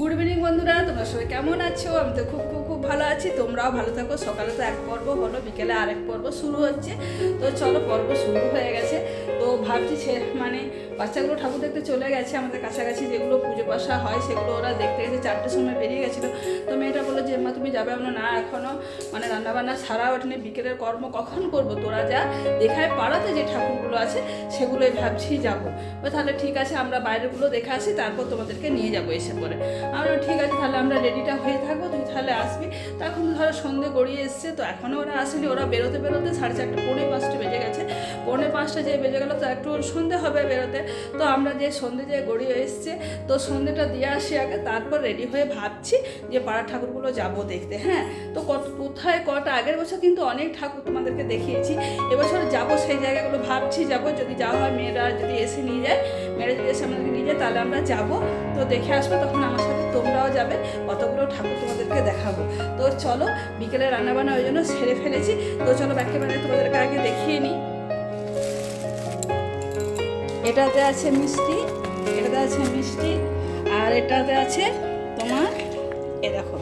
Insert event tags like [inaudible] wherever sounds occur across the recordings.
Good evening বন্ধুরা। তোমরা সবাই কেমন আছো? আমি তো খুব খুব খুব ভালো আছি। তোমরাও ভালো থাকো। সকালে তো এক পর্ব হলো, বিকেলে আরেক পর্ব শুরু হচ্ছে। তো চলো, পর্ব শুরু হয়ে গেছে। তো ভাবছি মানে বাচ্চাগুলো ঠাকুর দেখতে চলে গেছে, আমাদের কাছাকাছি যেগুলো পুজো পাশা হয় সেগুলো ওরা দেখতে গেছে, চারটের সময় বেরিয়ে গেছিল। তো মেয়েটা বলল যে, মা, তুমি যাবে? আমরা না এখনও মানে রান্নাবান্না সারা ওঠেনি, বিকেলের কর্ম কখন করব? তোরা যা দেখায় পাড়াতে যে ঠাকুরগুলো আছে, সেগুলোই ভাবছি যাব। তাহলে ঠিক আছে, আমরা বাইরেগুলো দেখে আসি, তারপর তোমাদেরকে নিয়ে যাব এসে পরে। আমরা ঠিক আছে, তাহলে আমরা রেডিটা হয়ে থাকব, তুই তাহলে আসবি। তখন ধরো সন্ধে গড়িয়ে এসছে, তো এখনও ওরা আসেনি, ওরা বেরোতে বেরোতে সাড়ে চারটে, পৌনে পাঁচটা বেজে গেছে। পৌনে পাঁচটা যে বেজে গেলো, তো একটু সন্ধে হবে বেরোতে। তো আমরা যে সন্ধে যে গড়িয়ে এসছে, তো সন্ধেটা দিয়ে আসি আগে, তারপর রেডি হয়ে ভাবছি যে পাড়ার ঠাকুরগুলো যাব দেখতে হ্যাঁ? তো কত, কোথায় কটা? আগের বছর কিন্তু অনেক ঠাকুর তোমাদেরকে দেখিয়েছি, এবছর যাব সেই জায়গাগুলো ভাবছি যাব, যদি যাওয়া হয় মেয়েরা যদি এসে নিয়ে যায়, মেয়েরা যদি এসে আমাদেরকে নিয়ে যায়, তাহলে আমরা যাব। তো দেখে আসব, তখন আমার সাথে তোমরাও যাবে, কতগুলো ঠাকুর তোমাদেরকে দেখাবো। তো চলো, বিকেলে রান্নাবান্না ওই জন্য সেরে ফেলেছি। তো চলো একেবারে তোমাদেরকে আগে দেখিয়ে নিই। এটাতে আছে মিষ্টি, এটাতে আছে মিষ্টি, আর এটাতে আছে তোমার, এ দেখো,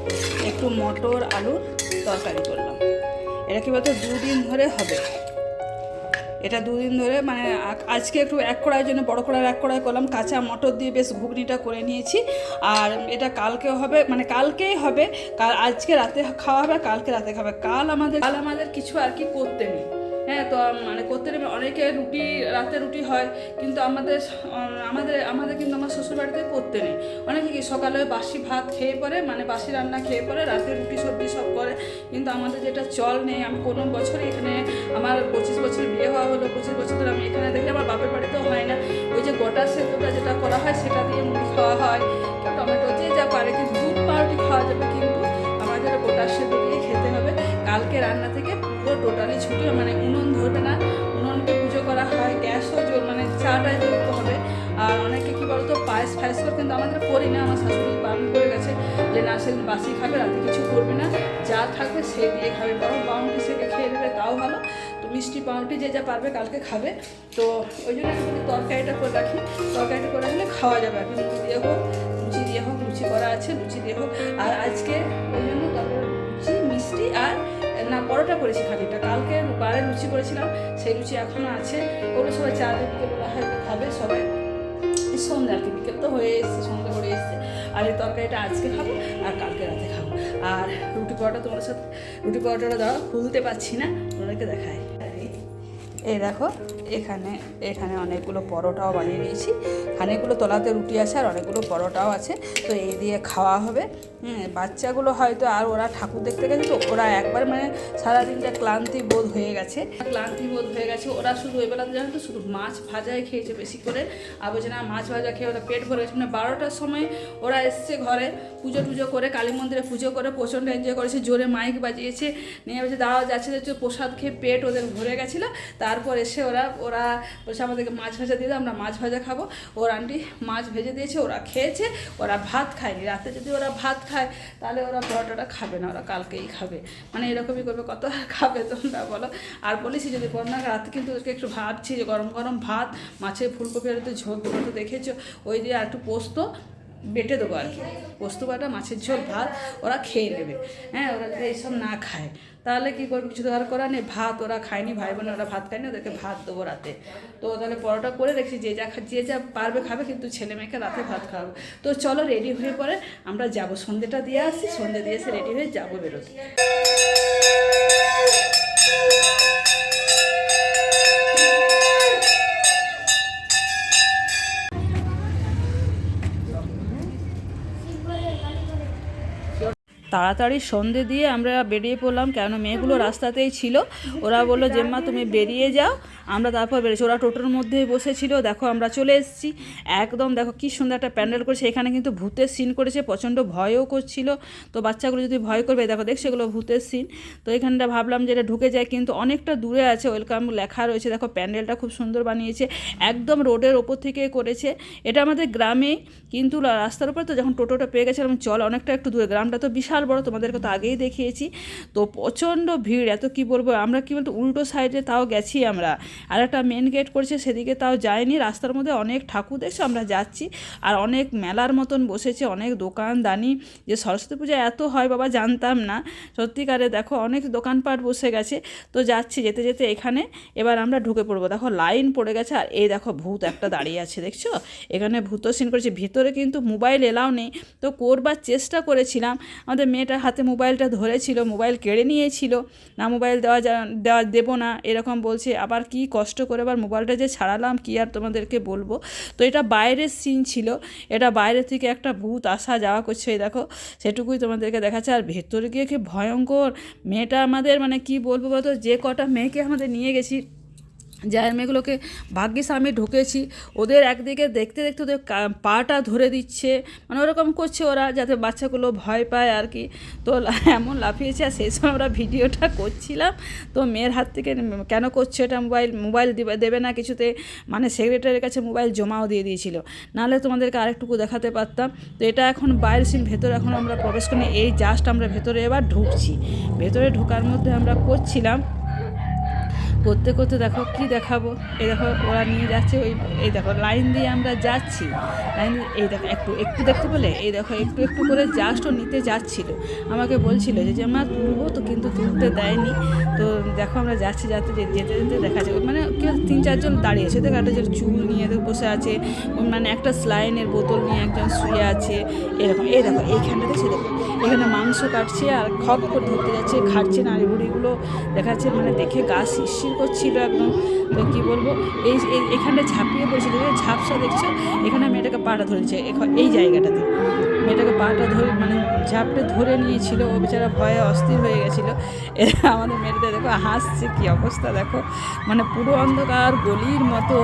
একটু মটর আলুর তরকারি করলাম। এটা কি বলতো, দুদিন ধরে হবে। এটা দুদিন ধরে মানে আজকে একটু এক কড়াইয়ের জন্য, বড় কড়াই এক কড়াই করলাম, কাঁচা মটর দিয়ে বেশ ঘুগনিটা করে নিয়েছি। আর এটা কালকেও হবে মানে কালকেই হবে, কাল আজকে রাতে খাওয়া হবে, কালকে রাতে খাবে। কাল আমাদের কাল আমাদের কিছু আর কি করতে নেই। হ্যাঁ তো মানে করতে অনেকে রুটি, রাতে রুটি হয়, কিন্তু আমাদের আমাদের আমাদের কিন্তু আমার শ্বশুরবাড়িতে করতে নেই। অনেকে কি সকালে বাসি ভাত খেয়ে পরে মানে বাসি রান্না খেয়ে পরে, রাতে রুটি সবজি সব করে, কিন্তু আমাদের যেটা চল নেই, আমি কোনো বছর এখানে আমার পঁচিশ বছর বিয়ে হওয়া হলো, পঁচিশ বছর ধরে আমি এখানে দেখি আমার বাপের বাড়িতেও বাসি খাবে, রাতে কিছু করবে না, যা থাকবে সে দিয়ে খাবে। বরং বাউন্টি সেকে খেয়ে নেবে, তাও ভালো। তো মিষ্টি পাউরুটি যে যা পারবে কালকে খাবে। তো ওই জন্য আমি তরকারিটা করে রাখি। তরকারিটা করে রাখলে খাওয়া যাবে। আর মুড়ি দিয়ে হোক, লুচি দিয়ে হোক, লুচি করা আছে, লুচি দিয়ে হোক। আর আজকে ওই জন্য লুচি, মিষ্টি আর, না, পরোটা করেছি খানিকটা। কালকে বারে লুচি করেছিলাম, সেই লুচি এখনও আছে। ওগুলো সবাই চা দিয়ে বিকেলবেলা খাবে সবাই। এই সন্ধ্যে, আর কি বিকেল তো হয়ে এসছে, সন্ধ্যা করে এসছে। আর এই তরকারিটা আজকে খাব আর কালকে রাতে খাব। আর রুটি পরোটা তোমার সাথে রুটি পরোটাটা দাও খুলতে পারছি না ওনাকে দেখায় এই দেখো এখানে এখানে অনেকগুলো পরোটাও বানিয়ে নিয়েছি। অনেকগুলো তলাতে রুটি আছে আর অনেকগুলো পরোটাও আছে। তো এই দিয়ে খাওয়া হবে। বাচ্চাগুলো হয়তো আর ওরা ঠাকুর দেখতে গেছে, তো ওরা একবার মানে সারাদিনটা ক্লান্তি বোধ হয়ে গেছে। ক্লান্তি বোধ হয়ে গেছে। ওরা শুধু বেলাতে জানো তো, শুধু মাছ ভাজাই খেয়েছে বেশি করে। বলছে মাছ ভাজা খেয়ে ওরা পেট ভরে গেছে। মানে বারোটার সময় ওরা এসছে ঘরে, পুজো টুজো করে, কালী মন্দিরে পুজো করে, প্রচণ্ড এনজয় করেছে, জোরে মাইক বাজিয়েছে। নিয়ে বলছে দাঁড়াও যাচ্ছে যাচ্ছে। প্রসাদ খেয়ে পেট ওদের ভরে গেছিল। তারপর এসে ওরা ওরা বলছে আমাদেরকে মাছ ভাজা দিয়ে দাও, আমরা মাছ ভাজা খাব। ওর আন্টি মাছ ভেজে দিয়েছে, ওরা খেয়েছে, ওরা ভাত খায়নি। রাতে যদি ওরা ভাত খায়, তাহলে ওরা পরোটাটা খাবে না, ওরা কালকেই খাবে। মানে এরকমই করবে, কত খাবে তোমরা বলো? আর বলেছি যদি করোনা রাতে কিন্তু ওদেরকে একটু ভাবছি যে, গরম গরম ভাত, মাছের ফুলকপি আর একটু ঝোল তো দেখেছ? ওই দিয়ে আর একটু পোস্ত বেটে দেবো আর কি। পোস্ত বাটা, মাছের ঝোল, ভাত, ওরা খেয়ে নেবে। হ্যাঁ ওরা যদি এইসব না খায় তাহলে কী করবে? কিছু তো আর নেই। ভাত ওরা খায়নি, ভাই বোন ওরা ভাত খায়নি, ওদেরকে ভাত দেবো রাতে। তো তাহলে পরোটা করে রেখেছি, যে যা যে যা পারবে খাবে, কিন্তু ছেলে মেয়েকে রাতে ভাত খাওয়াবে। তো চলো রেডি হয়ে পরে আমরা যাব। সন্ধ্যেটা দিয়ে আসি সন্ধ্যে দিয়ে এসে রেডি হয়ে যাব বেরোতে। তাড়াতাড়ি সন্ধে দিয়ে আমরা বেরিয়ে পড়লাম, কেন মেয়েগুলো রাস্তাতেই ছিল। ওরা বলল, জেম্মা, তুমি বেরিয়ে যাও, আমরা তারপর বেরিয়েছি। ওরা টোটোর মধ্যেই বসেছিল, দেখো আমরা চলে এসেছি। একদম দেখো কি সুন্দর একটা প্যান্ডেল করেছে, এখানে কিন্তু ভূতের সিন করেছে, প্রচণ্ড ভয়ও করছিল। তো বাচ্চাগুলো যদি ভয় করবে, দেখো, দেখছ এগুলো ভূতের সিন। তো এখানটা ভাবলাম যে এটা ঢুকে যায়, কিন্তু অনেকটা দূরে আছে, ওয়েলকাম লেখা রয়েছে। দেখো প্যান্ডেলটা খুব সুন্দর বানিয়েছে, একদম রোডের ওপর থেকে করেছে। এটা আমাদের গ্রামে, কিন্তু রাস্তার উপর তো যখন টোটোটা পেয়ে গেছিলাম, চল অনেকটা একটু দূরে, গ্রামটা তো বিশাল বিশাল বড় তোমাদেরকে তো আগেই দেখিয়েছি। তো প্রচণ্ড ভিড়, এত কি বলব, আমরা কি বলতো, উল্টো সাইডে তাও গেছি আমরা। আর একটা মেন গেট করেছে, সেদিকে তাও যায়নি রাস্তার মধ্যে অনেক ঠাকুর দেখছ, আমরা যাচ্ছি। আর অনেক মেলার মতন বসেছে, অনেক দোকান দানি যে সরস্বতী পূজা এত হয় বাবা, জানতাম না। সত্যিকারে দেখো, অনেক দোকানপাট বসে গেছে। তো যাচ্ছি, যেতে যেতে এখানে এবার আমরা ঢুকে পড়ব। দেখো, লাইন পড়ে গেছে, আর এই দেখো, ভূত একটা দাঁড়িয়ে আছে, দেখছ? এখানে ভূত সিন করেছে, ভেতরে কিন্তু মোবাইল এলাও নেই। তো করবার চেষ্টা করেছিলাম, আমাদের মেয়েটার হাতে মোবাইলটা ধরেছিল, মোবাইল কেড়ে নিয়েছিল, না মোবাইল দেওয়া যা, দেওয়া দেবো না, এরকম বলছে, আবার কি কষ্ট করে আবার মোবাইলটা যে ছাড়ালাম, কি আর তোমাদেরকে বলব? তো এটা বাইরের সিন ছিল, এটা বাইরে থেকে একটা ভূত আসা যাওয়া করছে দেখো, সেটুকুই তোমাদেরকে দেখাচ্ছে, আর ভেতরে গিয়ে কি ভয়ঙ্কর, মেয়েটা আমাদের মানে কি বলব বলতো, যে কটা মেয়েকে আমাদের নিয়ে গেছি যার মেয়েগুলোকে ভাগ্যিস আমি ঢুকেছি। ওদের একদিকে দেখতে দেখতে ওদের পাটা ধরে দিচ্ছে। মানে ওরকম করছে ওরা যাতে বাচ্চাগুলো ভয় পায় আর কি। তো এমন লাফিয়েছে আর সেই সময় আমরা ভিডিওটা করছিলাম। তো মেয়ের হাত থেকে কেন করছে এটা মোবাইল মোবাইল দিবে, দেবে না কিছুতে? মানে সেক্রেটারির কাছে মোবাইল জমাও দিয়ে দিয়েছিল। নাহলে তোমাদেরকে আরেকটুকু দেখাতে পারতাম। তো এটা এখন বাইরের সিন ভেতরে এখন আমরা প্রবেশ করি এই জাস্ট আমরা ভেতরে এবার ঢুকছি। ভেতরে ঢোকার মধ্যে আমরা করছিলাম করতে করতে দেখো কি দেখাবো? এই দেখো, ওরা নিয়ে যাচ্ছে ওই, এই দেখো, লাইন দিয়ে আমরা যাচ্ছি। লাইন এই দেখো, একটু একটু দেখতে পেলে? এই দেখো, একটু একটু করে জাস্ট ও নিতে যাচ্ছিল। আমাকে বলছিল যে মা, তুলবো তো, কিন্তু তুলতে দেয়নি। তো দেখো, আমরা যাচ্ছি, যাতে যেতে যেতে দেখা যাবে মানে কেউ তিন, চারজন দাঁড়িয়েছে দেখো, একটা যে চুল নিয়ে বসে আছে মানে একটা স্লাইনের বোতল নিয়ে একজন শুয়ে আছে। এরকম, এই দেখো এইখানটা দেখছি দেখো, এখানে মাংস কাটছে আর খপ করে ধরতে যাচ্ছে খাচ্ছে নাড়ি বুড়িগুলো দেখাচ্ছে মানে দেখে গা শিরশির করছিল একদম। তো কী বলব? এই এখানটা ঝাঁপিয়ে পড়েছে দেখে ঝাপসা দেখছ? এখানে মেয়েটাকে পাটা ধরেছে। এই জায়গাটাতে। মেয়েটাকে পাটা ধরে মানে ঝাপটে ধরে নিয়েছিল। ও বেচারা ভয়ে অস্থির হয়ে গেছিল। এরা আমাদের মেয়েটা দেখো, হাসছে। কি অবস্থা দেখো? মানে পুরো অন্ধকার, গলির মতো।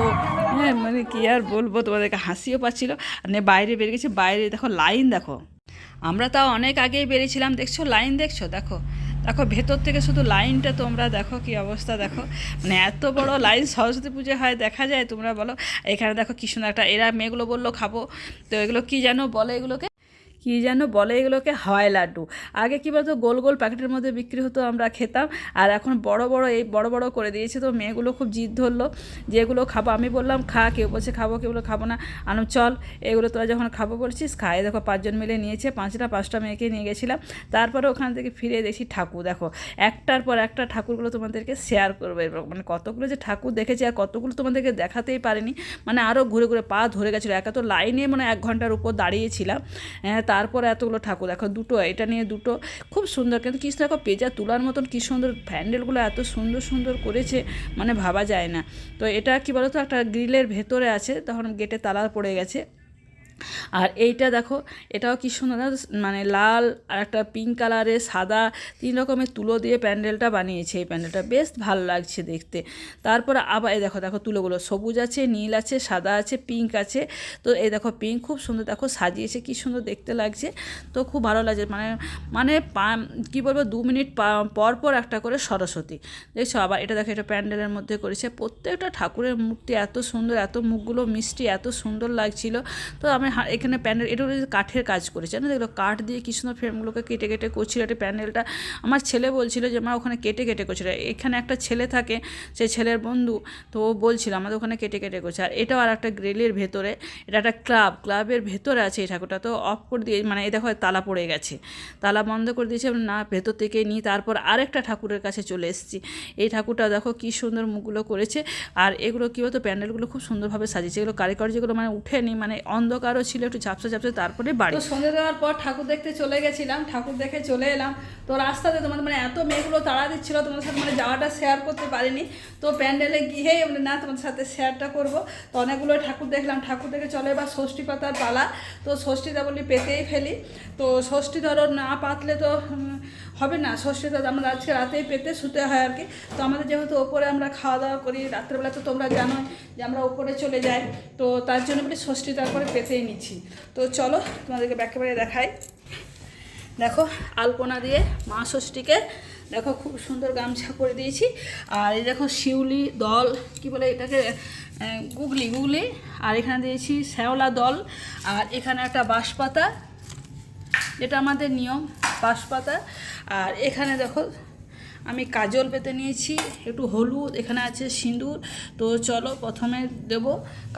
হ্যাঁ মানে কি আর বলব? তোমাদেরকে হাসিও পাচ্ছিল। আর নে, বাইরে বেরিয়ে গেছে বাইরে দেখো, লাইন দেখো। আমরা তাও অনেক আগেই বেরিয়েছিলাম, দেখছ? লাইন দেখছ? দেখো। দেখো, ভেতর থেকে শুধু লাইনটা তোমরা দেখো কি অবস্থা, দেখো। মানে এত বড় লাইন সরস্বতী পুজো হয়, দেখা যায় তোমরা বলো। এখানে দেখো কি সুন্দর একটা, এরা মেয়েগুলো বলল, খাব। তো এগুলো কি যেন বলে এগুলোকে? কি যেন বলে এগুলোকে হাওয়াই লাড্ডু। আগে কী বলতো গোল গোল প্যাকেটের মধ্যে বিক্রি হতো আমরা খেতাম। আর এখন বড় বড় এই বড় বড় করে দিয়েছে তো মেয়েগুলো খুব জিদ ধরলো। যে এগুলো খাব আমি বললাম খা কেউ বলছে খাব কেউ খাব না। আনলাম চল এগুলো তোরা যখন খাব বলছিস খাই দেখো পাঁচজন মিলে নিয়েছে পাঁচটা পাঁচটা মেয়েকে নিয়ে গেছিলাম। তারপরে ওখান থেকে ফিরে দেখি ঠাকুর। দেখো একটার পর একটা ঠাকুরগুলো তোমাদেরকে শেয়ার করবে। মানে কতগুলো যে ঠাকুর দেখেছি আর কতগুলো তোমাদেরকে দেখাতেই পারিনি। মানে আরও ঘুরে ঘুরে পা ধরে গেছিল। একা তো লাইনে মানে এক ঘণ্টার উপর দাঁড়িয়েছিলাম হ্যাঁ, তারপরে এতগুলো ঠাকুর, দেখো দুটো, এটা নিয়ে দুটো খুব সুন্দর, কিন্তু কিছু দেখো পেজা তোলার মতন কী সুন্দর প্যান্ডেলগুলো এত সুন্দর সুন্দর করেছে মানে ভাবা যায় না। তো এটা কি বলতো, একটা গ্রিলের ভেতরে আছে, তখন গেটে তালা পড়ে গেছে। আর এইটা দেখো, এটাও কি সুন্দর? মানে লাল আর একটা পিঙ্ক কালারে সাদা তিন রকমের তুলো দিয়ে প্যান্ডেলটা বানিয়েছে এই প্যান্ডেলটা। বেশ ভালো লাগছে দেখতে। তারপর আবার এই দেখো দেখো তুলোগুলো সবুজ আছে, নীল আছে, সাদা আছে পিঙ্ক আছে। তো এই দেখো পিঙ্ক খুব সুন্দর, দেখো সাজিয়েছে, কি সুন্দর দেখতে লাগছে। তো খুব ভালো লাগছে মানে মানে কি বলব, দু মিনিট পর পর একটা করে সরস্বতী। দেখছ? আবার এটা দেখো, এটা প্যান্ডেলের মধ্যে করেছে। প্রত্যেকটা ঠাকুরের মূর্তি এত সুন্দর, এত মুখগুলো মিষ্টি, এত সুন্দর লাগছিল। তো আমি এখানে প্যান্ডেল এটা কাঠের কাজ করেছে না দেখল কাঠ দিয়ে কি সুন্দর ফ্রেমগুলোকে কেটে কেটে করছিল এটা প্যান্ডেলটা আমার ছেলে বলছিল যে, মা, ওখানে কেটে কেটে করছিল। এখানে একটা ছেলে থাকে সেই ছেলের বন্ধু, তো ও বলছিল, আমাদের ওখানে কেটে কেটে করছে। আর এটাও আর একটা গ্রিলের ভেতরে, এটা একটা ক্লাব, ক্লাবের ভেতরে আছে এই ঠাকুরটা, তো অফ করে দিয়ে মানে এ দেখো, তালা পড়ে গেছে। তালা বন্ধ করে দিয়েছে না, ভেতর থেকে নিই। তারপর আরেকটা ঠাকুরের কাছে চলে এসেছি। এই ঠাকুরটা দেখো, কি সুন্দর মুখগুলো করেছে। আর এগুলো কী হতো প্যান্ডেলগুলো খুব সুন্দরভাবে সাজিয়েছে। এগুলো কারিগর যেগুলো মানে উঠেনি মানে অন্ধকারও ছিল, একটু ঝাপসা ঝাপসা তারপরে বাড়ি। সন্ধে দেওয়ার পর ঠাকুর দেখতে চলে গেছিলাম, ঠাকুর দেখে চলে এলাম। তো রাস্তাতে তোমাদের মানে এত মেয়েগুলো তাড়া দিচ্ছিল তোমাদের সাথে মানে যাওয়াটা শেয়ার করতে পারিনি। তো প্যান্ডেলে গিয়েই মানে না তোমাদের সাথে শেয়ারটা করব। তো অনেকগুলো ঠাকুর দেখলাম, ঠাকুর দেখে চলে এবার ষষ্ঠী পাতার পালা। তো ষষ্ঠীটা বলি পেতেই ফেলি। তো ষষ্ঠী ধরো না পাতলে তো হবে না ষষ্ঠীটা আমরা আজকে রাতেই পেতে শুতে হয় আর কি। তো আমাদের যেহেতু ওপরে আমরা খাওয়া দাওয়া করি, রাত্রেবেলা তো তোমরা জানোই যে আমরা ওপরে চলে যাই। তো তার জন্য বলি ষষ্ঠী তারপরে পেতেই নিচ্ছি। তো চলো তোমাদেরকে একেবারে দেখাই। দেখো আলপনা দিয়ে মা ষষ্ঠীকে দেখো খুব সুন্দর গামছা করে দিয়েছি। আর এই দেখো শিউলি দল, কি বলে এটাকে? গুগলি গুগলি। আর এখানে দিয়েছি শ্যাওলা দল। আর এখানে একটা বাঁশপাতা, যেটা আমাদের নিয়ম। বাঁশপাতা আর এখানে দেখো, আমি কাজল পেতে নিয়েছি, একটু হলুদ, এখানে আছে সিঁদুর। তো চলো প্রথমে দেব,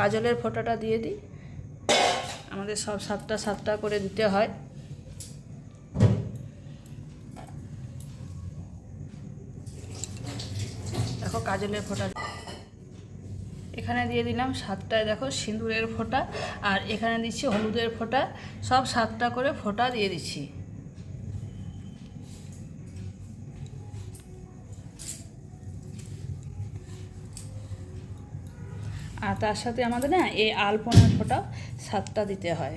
কাজলের ফোঁটাটা দিয়ে দিই। আমাদের সব সাতটা সাতটা করে দিতে হয়। দেখো কাজলের ফোঁটা। এখানে দিয়ে দিলাম সাতটায় দেখো সিঁদুরের ফোঁটা, আর এখানে দিচ্ছি হলুদের ফোঁটা। সব সাতটা করে ফোঁটা দিয়ে দিচ্ছি আর তার সাথে আমাদের না এই আলপনার ফোঁটা সাতটা দিতে হয়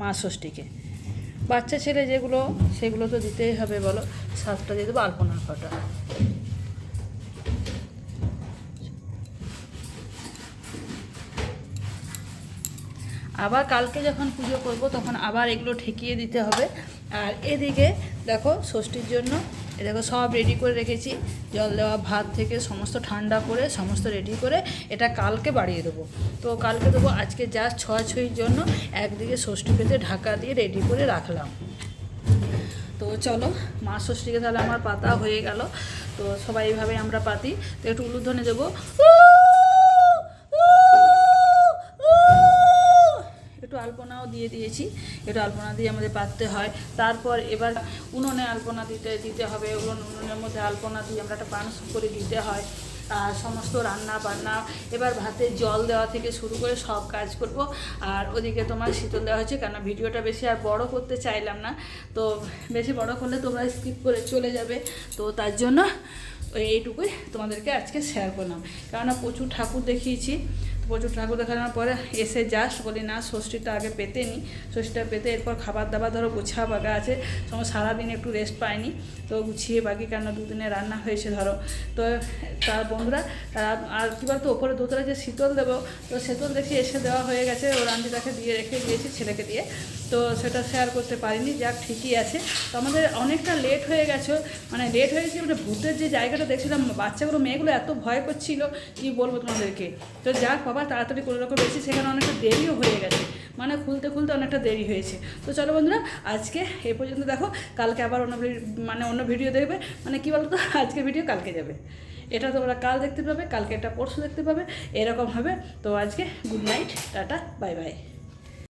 মা ষষ্ঠীকে বাচ্চা ছেলে যেগুলো, সেগুলো তো দিতেই হবে বলো সাতটা দিয়ে দেবো আলপনার ফোঁটা। আবার কালকে যখন পুজো করব, তখন আবার এগুলো ঠেকিয়ে দিতে হবে। আর এদিকে দেখো, ষষ্ঠীর জন্য এ দেখো, সব রেডি করে রেখেছি। জল দেওয়া, ভাত থেকে সমস্ত ঠান্ডা করে, সমস্ত রেডি করে এটা কালকে বাড়িয়ে দেবো। তো কালকে দেবো, আজকে জাস্ট ছোঁয়াছুঁয়ির জন্য একদিকে ষষ্ঠী পেতে ঢাকা দিয়ে রেডি করে রাখলাম। তো চলো, মা ষষ্ঠীকে তাহলে আমার পাতা হয়ে গেল। তো সবাই এইভাবে আমরা পাতি, তো একটু উলুধ্বনি দেবো। আলপনাও দিয়ে দিয়েছি। একটু আলপনা দিয়ে আমাদের পাততে হয়। তারপর এবার উনুনে আলপনা দিতে দিতে হবে। উনুন, উনুনের মধ্যে আলপনা দিয়ে আমরা একটা পান করে দিতে হয়। আর সমস্ত রান্না বান্না, এবার ভাতে জল দেওয়া থেকে শুরু করে সব কাজ করব। আর ওদিকে তোমার শীতল দেওয়া হয়েছে কেন ভিডিওটা বেশি আর বড় করতে চাইলাম না। তো বেশি বড় করলে তোমরা স্কিপ করে চলে যাবে। তো তার জন্য এইটুকুই তোমাদেরকে আজকে শেয়ার করলাম। কেননা প্রচুর ঠাকুর দেখিয়েছি। প্রচুর ঠাকুর দেখানোর পরে এসে জাস্ট বলি না, ষষ্ঠীটা আগে পেতে নিই ষষ্ঠীটা পেতে এরপর খাবার দাবার ধরো গুছা বাগা আছে সময় সারাদিন একটু রেস্ট পাইনি তো গুছিয়ে বাকি কেন দুদিনে রান্না হয়েছে ধরো। তো তার বন্ধুরা আর কী বলতো, ওপরে দোতলা যে শীতল দেবো, তো শীতল দেখি এসে দেওয়া হয়ে গেছে। ও রান্দিটাকে দিয়ে রেখে দিয়েছি, ছেলেকে দিয়ে। তো সেটা শেয়ার করতে পারিনি, যাক ঠিকই আছে। তো আমাদের অনেকটা লেট হয়ে গেছে মানে লেট হয়ে গেছে মানে ভূতের যে জায়গাটা দেখছিলাম, বাচ্চাগুলো, মেয়েগুলো এত ভয় করছিল, কি বলব তোমাদেরকে? তো যাক বাবা তাড়াতাড়ি কোনো রকম বেশি সেখানে অনেকটা দেরিও হয়ে গেছে। মানে খুলতে খুলতে অনেকটা দেরি হয়েছে। তো চলো বন্ধুরা, আজকে এ পর্যন্ত দেখো, কালকে আবার অন্য মানে অন্য ভিডিও দেখবে। মানে কী বলতো, [laughs] আজকে ভিডিও কালকে যাবে। এটা তোমরা কাল দেখতে পাবে, কালকে এটা পরশু দেখতে পাবে, এরকম হবে। তো আজকে good night, tata, bye bye.